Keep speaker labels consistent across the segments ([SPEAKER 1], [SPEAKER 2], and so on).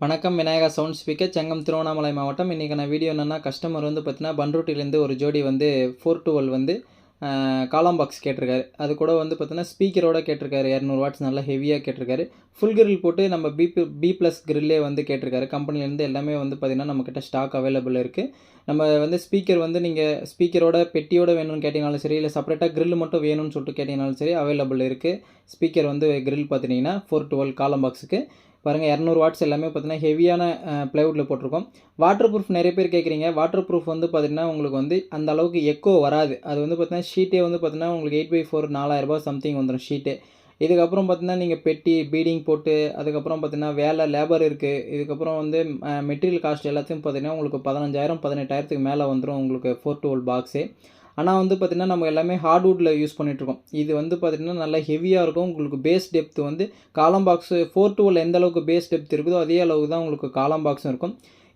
[SPEAKER 1] வணக்கம் Vinayaka sound speaker. Chengam Tiruvannamalai மாவட்டம். இன்றைக்கான வீடியோ என்னென்னா கஸ்டமர் வந்து பார்த்தீங்கன்னா பன்ரூட்டிலேருந்து ஒரு ஜோடி வந்து ஃபோர் டுவெல் வந்து காலாம் பாக்ஸ் கேட்டிருக்காரு. அது கூட வந்து பார்த்தீங்கன்னா ஸ்பீக்கரோட கேட்டிருக்காரு. இரநூறு வாட்ஸ் நல்லா ஹெவியாக கேட்டிருக்காரு. ஃபுல் கிரில் போட்டு நம்ம பி பி ப்ளஸ் கிரில்லே வந்து கேட்டிருக்காரு. கம்பெனிலேருந்து எல்லாமே வந்து பார்த்திங்கன்னா நம்மக்கிட்ட ஸ்டாக் அவைலபிள் இருக்குது நம்ம வந்து ஸ்பீக்கர் வந்து நீங்கள் ஸ்பீக்கரோட பெட்டியோட வேணும்னு கேட்டிங்கனாலும் சரி இல்லை செப்பரேட்டாக கிரில் மட்டும் வேணும்னு சொல்லிட்டு கேட்டிங்கனாலும் சரி அவைலபிள் இருக்குது ஸ்பீக்கர் வந்து கிரில் பார்த்துட்டிங்கன்னா ஃபோர் டுவெல் காலம் பாக்ஸுக்கு பாருங்கள் இரநூறு வாட்ஸ் எல்லாமே பார்த்தீங்கன்னா ஹெவியான ப்ளைவுட்டில் போட்டிருக்கோம். வாட்டர் ப்ரூஃப் நிறைய பேர் கேட்குறீங்க வாட்டர் ப்ரூஃப் வந்து பார்த்திங்கன்னா உங்களுக்கு வந்து அந்த அளவுக்கு எக்கோ வராது. அது வந்து பார்த்தீங்கன்னா ஷீட்டே வந்து பார்த்தீங்கன்னா உங்களுக்கு எயிட் பை ஃபோர் நாலாயிரரூபா சம்திங் வந்துடும் ஷீட்டு இதுக்கப்புறம் பார்த்திங்கன்னா நீங்கள் பெட்டி பீடிங் போட்டு அதுக்கப்புறம் பார்த்தீங்கன்னா வேலை லேபர் இருக்குது இதுக்கப்புறம் வந்து மெட்டீரியல் காஸ்ட் எல்லாத்தையும் பார்த்திங்கன்னா உங்களுக்கு பதினஞ்சாயிரம் பதினெட்டாயிரத்துக்கு மேலே வந்துடும் உங்களுக்கு ஃபோர் டுவெல் பாக்ஸு ஆனால் வந்து பார்த்திங்கன்னா நம்ம எல்லாமே ஹார்ட்வுட்டில் யூஸ் பண்ணிகிட்ருக்கோம் இது வந்து பார்த்திங்கன்னா நல்லா ஹெவியாக இருக்கும். உங்களுக்கு பேஸ் டெப்த் வந்து காலம் பாக்ஸு ஃபோர் டுவெல் எந்த அளவுக்கு பேஸ் டெப்த் இருக்குதோ அதே அளவுக்கு தான் உங்களுக்கு காலம் பாக்ஸும் இருக்கும்.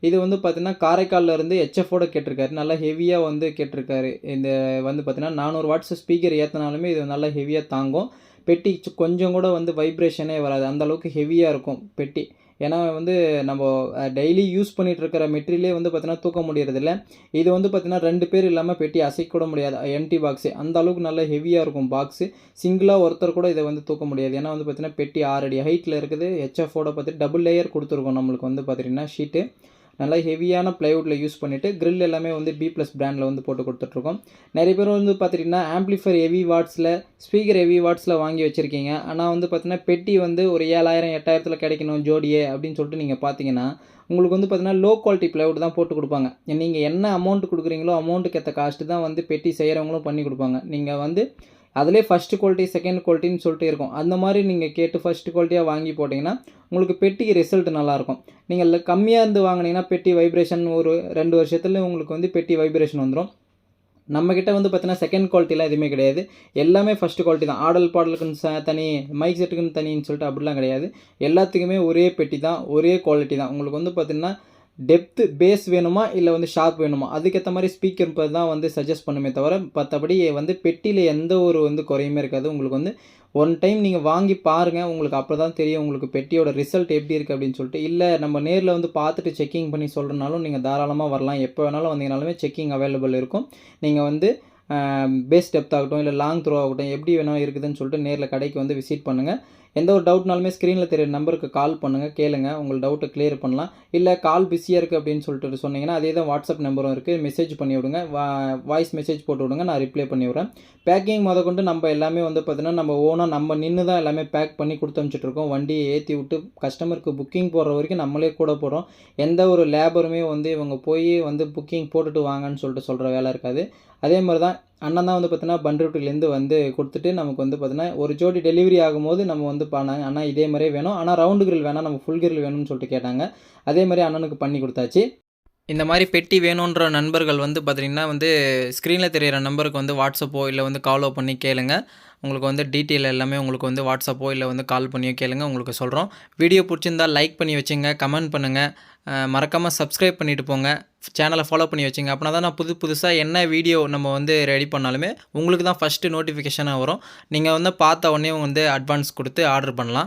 [SPEAKER 1] இது வந்து பார்த்திங்கன்னா காரைக்காலில் இருந்து ஹெச்எஃபோட கேட்டிருக்காரு. நல்லா ஹெவியாக வந்து கேட்டிருக்காரு. இந்த வந்து பார்த்திங்கன்னா நானூறு வாட்ஸ் ஸ்பீக்கர் ஏற்றினாலுமே இது நல்லா ஹெவியாக தாங்கும். பெட்டி கொஞ்சம் கூட வந்து வைப்ரேஷனே வராது. அந்த அளவுக்கு ஹெவியாக இருக்கும் பெட்டி. ஏன்னா வந்து நம்ம டெய்லி யூஸ் பண்ணிகிட்டு இருக்கிற மெட்டீரியலே வந்து பார்த்தீங்கன்னா தூக்க முடியறதில்ல. இது வந்து பார்த்தீங்கன்னா ரெண்டு பேர் இல்லாமல் பெட்டி அசைக்க கூட முடியாது. எம்டி பாக்ஸு அந்த அளவுக்கு நல்லா ஹெவியாக இருக்கும் பாக்ஸு சிங்கிளாக ஒருத்தர் கூட இதை வந்து தூக்க முடியாது. ஏன்னா வந்து பார்த்தீங்கன்னா பெட்டி ஆறு அடி ஹைட்டில் இருக்குது. ஹெச்எஃபோட பார்த்து டபுள் லேயர் கொடுத்துருக்கோம் நம்மளுக்கு வந்து பார்த்தீங்கன்னா ஷீட்டு நல்லா ஹெவியான ப்ளைவுட்டில் யூஸ் பண்ணிவிட்டு க்ரில் எல்லாமே வந்து பி ப்ளஸ் பிராண்டில் வந்து போட்டு கொடுத்துட்ருக்கோம். நிறைய பேர் வந்து பார்த்துட்டிங்கன்னா ஆம்ப்ளிஃபர் ஹெவி வாட்ஸில் ஸ்பீக்கர் ஹெவி வாட்ஸில் வாங்கி வச்சுருக்கீங்க. ஆனால் வந்து பார்த்திங்கன்னா பெட்டி வந்து ஒரு ஏழாயிரம் எட்டாயிரத்தில் கிடைக்கணும் ஜோடியே அப்படின்னு சொல்லிட்டு நீங்கள் பார்த்தீங்கன்னா உங்களுக்கு வந்து பார்த்திங்கன்னா லோ குவாலிட்டி ப்ளைவுட் தான் போட்டு கொடுப்பாங்க. நீங்கள் என்ன அமௌண்ட் கொடுக்குறீங்களோ அமௌண்ட்டுக்கு ஏற்ற காஸ்ட்டு தான் வந்து பெட்டி செய்கிறவங்களும் பண்ணி கொடுப்பாங்க. நீங்கள் வந்து அதிலே ஃபஸ்ட்டு குவாலிட்டி செகண்ட் குவாலிட்டின்னு சொல்லிட்டு இருக்கும். அந்த மாதிரி நீங்கள் கேட்டு ஃபஸ்ட்டு குவாலிட்டியாக வாங்கி போட்டிங்கன்னா உங்களுக்கு பெட்டிக்கு ரிசல்ட் நல்லாயிருக்கும். நீங்கள் கம்மியாக இருந்து வாங்குனீங்கன்னா பெட்டி வைப்ரேஷன் ஒரு ரெண்டு வருஷத்தில் உங்களுக்கு வந்து பெட்டி வைப்ரேஷன் வந்துடும் நம்மக்கிட்ட வந்து பார்த்தீங்கன்னா செகண்ட் குவாலிட்டிலாம் எதுவுமே கிடையாது. எல்லாமே ஃபஸ்ட்டு குவாலிட்டி தான். ஆடல் பாடலுக்குன்னு தனி மைக் செட்டுக்குன்னு தனின்னு சொல்லிட்டு அப்படிலாம் கிடையாது. எல்லாத்துக்குமே ஒரே பெட்டி தான் ஒரே குவாலிட்டி தான். உங்களுக்கு வந்து பார்த்திங்கன்னா டெப்த்து பேஸ் வேணுமா இல்லை வந்து ஷார்ப் வேணுமா? அதுக்கேற்ற மாதிரி ஸ்பீக்கர் தான் வந்து சஜஸ்ட் பண்ணுமே தவிர மற்றபடி வந்து பெட்டியில் எந்த ஒரு வந்து குறையுமே இருக்காது. உங்களுக்கு வந்து ஒன் டைம் நீங்கள் வாங்கி பாருங்கள் உங்களுக்கு அப்போ தான் தெரியும் உங்களுக்கு பெட்டியோட ரிசல்ட் எப்படி இருக்குது அப்படின்னு சொல்லிட்டு. இல்லை நம்ம நேரில் வந்து பார்த்துட்டு செக்கிங் பண்ணி சொல்கிறனாலும் நீங்கள் தாராளமாக வரலாம். எப்போ வேணாலும் வந்தீங்கனாலுமே செக்கிங் அவைலபிள் இருக்கும். நீங்கள் வந்து பேஸ் டெப்த் ஆகட்டும் இல்லை லாங் த்ரோ ஆகட்டும் எப்படி வேணாலும் இருக்குதுன்னு சொல்லிட்டு நேரில் கடைக்கு வந்து விசிட் பண்ணுங்கள் எந்த ஒரு டவுட்னாலுமே ஸ்க்ரீனில் தெரியுற நம்பருக்கு கால் பண்ணுங்கள் கேளுங்கள் உங்கள் டவுட்டை கிளியர் பண்ணலாம். இல்லை கால் பிஸியாக இருக்குது அப்படின்னு சொல்லிட்டு சொன்னீங்கன்னா அதே தான் வாட்ஸ்அப் நம்பரும் இருக்குது மெசேஜ் பண்ணி விடுங்க. வா வாய்ஸ் மெசேஜ் போட்டு விடுங்க. நான் ரிப்ளை பண்ணி விட்றேன். பேக்கிங் முத கொண்டு நம்ம எல்லாமே வந்து பார்த்தீங்கன்னா நம்ம ஓனாக நம்ம நின்று தான் எல்லாமே பேக் பண்ணி கொடுத்து அனுப்பிச்சிட்ருக்கோம் வண்டியை ஏற்றி விட்டு கஸ்டமருக்கு புக்கிங் போடுற வரைக்கும் நம்மளே கூட போகிறோம் எந்த ஒரு லேபருமே வந்து இவங்க போய் வந்து புக்கிங் போட்டுட்டு வாங்கன்னு சொல்லிட்டு சொல்கிற வேலை இருக்காது. அதே மாதிரி தான் அண்ணன் தான் வந்து பார்த்தீங்கன்னா பண்ருட்டிலேருந்து வந்து கொடுத்துட்டு நமக்கு வந்து பார்த்தீங்கன்னா ஒரு ஜோடி டெலிவரி ஆகும்போது நம்ம வந்து பண்ணாங்க. அண்ணா இதே மாதிரியே வேணும். ஆனால் ரவுண்டு கிரில் வேணாம். நம்ம ஃபுல் கிரில் வேணும்னு சொல்லிட்டு கேட்டாங்க. அதே மாதிரி அண்ணனுக்கு பண்ணி கொடுத்தாச்சு. இந்த மாதிரி பெட்டி வேணுன்ற நண்பர்கள் வந்து பார்த்தீங்கன்னா வந்து ஸ்க்ரீனில் தெரிகிற நம்பருக்கு வந்து வாட்ஸ்அப்போ இல்லை வந்து காலோ பண்ணி கேளுங்க. உங்களுக்கு வந்து டீட்டெயில் எல்லாமே உங்களுக்கு வந்து வாட்ஸ்அப்போ இல்லை வந்து கால் பண்ணியோ கேளுங்க உங்களுக்கு சொல்கிறோம் வீடியோ பிடிச்சிருந்தா லைக் பண்ணி வச்சுங்க கமெண்ட் பண்ணுங்கள் மறக்காமல் சப்ஸ்கிரைப் பண்ணிட்டு போங்க. சேனலை ஃபாலோ பண்ணி வச்சுங்க. அப்படின்னா தான் நான் புது புதுசாக என்ன வீடியோ நம்ம வந்து ரெடி பண்ணாலுமே உங்களுக்கு தான் ஃபஸ்ட்டு நோட்டிஃபிகேஷனாக வரும். நீங்கள் வந்து பார்த்த உடனே வந்து அட்வான்ஸ் கொடுத்து ஆர்டர் பண்ணலாம்.